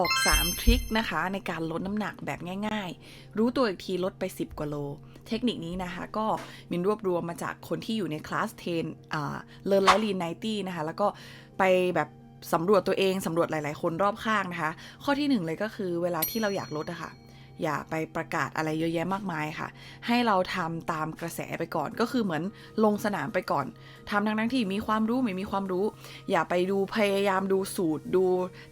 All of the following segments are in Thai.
บอก 3 ทริคนะคะ ในการลดน้ำหนักแบบง่าย ๆ รู้ตัวอีกทีลดไป 10 กว่าโล เทคนิคนี้นะคะ ก็มินรวบรวมมาจากคนที่อยู่ในคลาสเทนอ่าเลิร์นไลลีนไนตี้นะคะ แล้วก็ไปแบบสำรวจตัวเองสำรวจหลาย ๆ คนรอบข้างนะคะ ข้อที่หนึ่งเลยก็คือเวลาที่เราอยากลดอะค่ะ อย่าไปประกาศอะไรเยอะแยะมากมายค่ะ ให้เราทำตามกระแสไปก่อน ก็คือเหมือนลงสนามไปก่อนทำทั้งทั้งที่มีความรู้ไม่มีความรู้ อย่าไปดูพยายามดูสูตรดู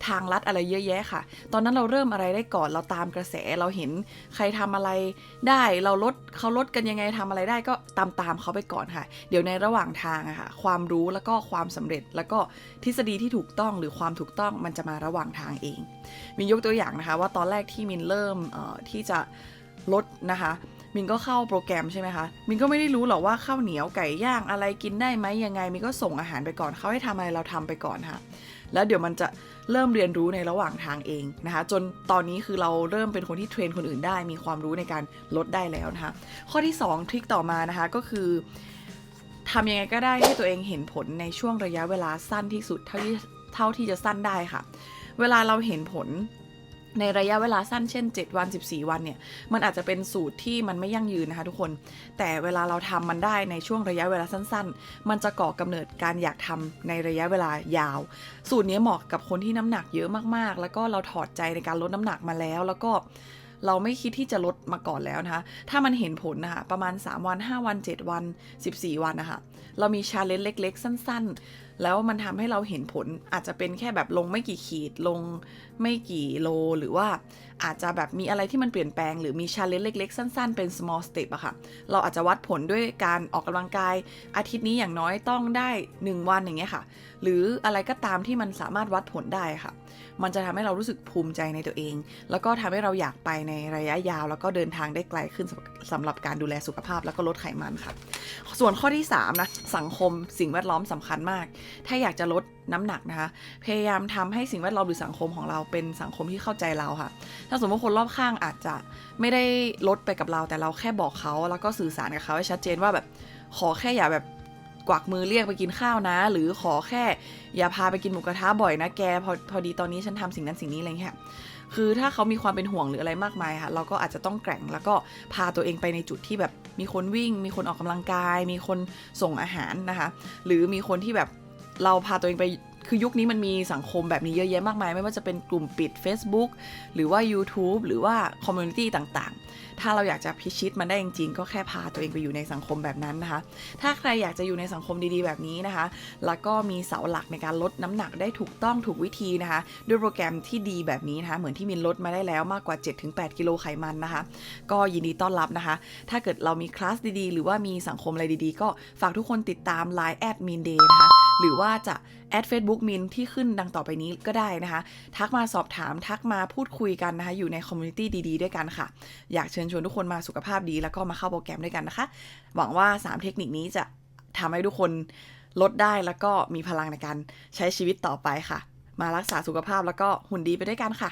ทางลัดอะไรเยอะแยะค่ะ ตอนนั้นเราเริ่มอะไรได้ก่อนเราตามกระแสเราเห็นใครทำอะไรได้เราลดเขาลดกันยังไงทำอะไรได้ก็ตามตามเขาไปก่อนค่ะ เดี๋ยวในระหว่างทางอะค่ะความรู้แล้วก็ความสำเร็จแล้วก็ทฤษฎีที่ถูกต้องหรือความถูกต้องมันจะมาระหว่างทางเองมินยกตัวอย่างนะคะว่าตอนแรกที่มินเริ่มที่จะลดนะคะ มินก็เข้าโปรแกรมใช่ไหมคะ มินก็ไม่ได้รู้หรอกว่าข้าวเหนียวไก่ย่างอะไรกินได้ไหมยังไง มินก็ส่งอาหารไปก่อนเขาให้ทำอะไรเราทำไปก่อนค่ะ แล้วเดี๋ยวมันจะเริ่มเรียนรู้ในระหว่างทางเองนะคะ จนตอนนี้คือเราเริ่มเป็นคนที่เทรนคนอื่นได้ มีความรู้ในการลดได้แล้วนะคะ ข้อที่ 2 ทริคต่อมานะคะก็คือทำยังไงก็ได้ให้ตัวเองเห็นผลในช่วงระยะเวลาสั้นที่สุดเท่าที่เท่าที่จะสั้นได้ค่ะ เวลาเราเห็นผล ในระยะเวลาสั้นเช่น 7 วัน 14 วันเนี่ย มันอาจจะเป็นสูตรที่มันไม่ยั่งยืนนะคะทุกคน แต่เวลาเราทำมันได้ในช่วงระยะเวลาสั้น ๆ มันจะก่อกำเนิดการอยากทำในระยะเวลายาว สูตรนี้เหมาะกับคนที่น้ำหนักเยอะมากๆ แล้วก็เราถอดใจในการลดน้ำหนักมาแล้ว แล้วก็เราไม่คิดที่จะลดมาก่อนแล้วนะคะ ถ้ามันเห็นผลนะคะประมาณ 3 วัน 5 วัน 7 วัน 14 วันนะคะ เรามีชาเลนจ์เล็ก ๆ สั้น ๆ แล้วมันทำให้เราเห็นผลอาจจะเป็นแค่แบบลงไม่กี่ขีดลงไม่กี่โล หรือว่าอาจจะแบบมีอะไรที่มันเปลี่ยนแปลง หรือมีชาเลนจ์เล็ก ๆ สั้น ๆ เป็น small step อะค่ะ เราอาจจะวัดผลด้วยการออกกำลังกาย อาทิตย์นี้อย่างน้อยต้องได้ 1 วันอย่างเงี้ยค่ะ หรืออะไรก็ตามที่มันสามารถวัดผลได้ค่ะ มันจะทำให้เรารู้สึกภูมิใจในตัวเอง แล้วก็ทำให้เราอยากไปในระยะยาว แล้วก็เดินทางได้ไกลขึ้นสำสำหรับการดูแลสุขภาพ แล้วก็ลดไขมันค่ะ ส่วนข้อที่3นะสังคมสิ่งแวดล้อมสำคัญมากถ้าอยากจะลดน้ำหนักนะคะ พยายามทำให้สิ่งแวดล้อมหรือสังคมของเราเป็นสังคมที่เข้าใจเราค่ะ ถ้าสมมติคนรอบข้างอาจจะไม่ได้ลดไปกับเราแต่เราแค่บอกเขา แล้วก็สื่อสารกับเขาให้ชัดเจนว่าแบบขอแค่อย่าแบบกวักมือเรียกไปกินข้าวนะ หรือขอแค่อย่าพาไปกินหมูกระทะบ่อยนะแกพอพอดีตอนนี้ฉันทำสิ่งนั้นสิ่งนี้อะไรเงี้ยคือถ้าเขามีความเป็นห่วงหรืออะไรมากมายค่ะ เราก็อาจจะต้องแกร่งแล้วก็พาตัวเองไปในจุดที่แบบมีคนวิ่ง มีคนออกกำลังกาย มีคนส่งอาหารนะคะ หรือมีคนที่แบบ เราพาตัวเองไปคือยุคนี้มันมีสังคมแบบนี้เยอะแยะมากมาย ไม่ว่าจะเป็นกลุ่มปิด Facebook หรือว่า YouTube หรือว่าคอมมูนิตี้ต่างๆ ถ้าเราอยากจะพิชิตมันได้จริงๆ ก็แค่พาตัวเองไปอยู่ในสังคมแบบนั้นนะคะ ถ้าใครอยากจะอยู่ในสังคมดีๆ แบบนี้นะคะ แล้วก็มีเสาหลักในการลดน้ำหนักได้ถูกต้องถูกวิธีนะคะ ด้วยโปรแกรมที่ดีแบบนี้นะคะ เหมือนที่มินลดมาได้แล้วมากกว่า 7-8 กิโลไขมันนะคะ ก็ยินดีต้อนรับนะคะ ถ้าเกิดเรามีคลาสดีๆ หรือว่ามีสังคมอะไรดีๆ ก็ฝากทุกคนติดตาม Line แอดมินเดย์นะคะ หรือว่าจะแอด Facebook มินที่ขึ้นดังต่อไปนี้ก็ได้นะคะ ทักมาสอบถามทักมาพูดคุยกันนะคะ อยู่ในคอมมูนิตี้ดีๆ ด้วยกันค่ะ อยากเชิญชวนทุกคนมาสุขภาพดี แล้วก็มาเข้าโปรแกรมด้วยกันนะคะ หวังว่า 3 เทคนิคนี้จะทำให้ทุกคนลดได้แล้วก็มีพลังในการใช้ชีวิตต่อไปค่ะ มารักษาสุขภาพแล้วก็หุ่นดีไปด้วยกันค่ะ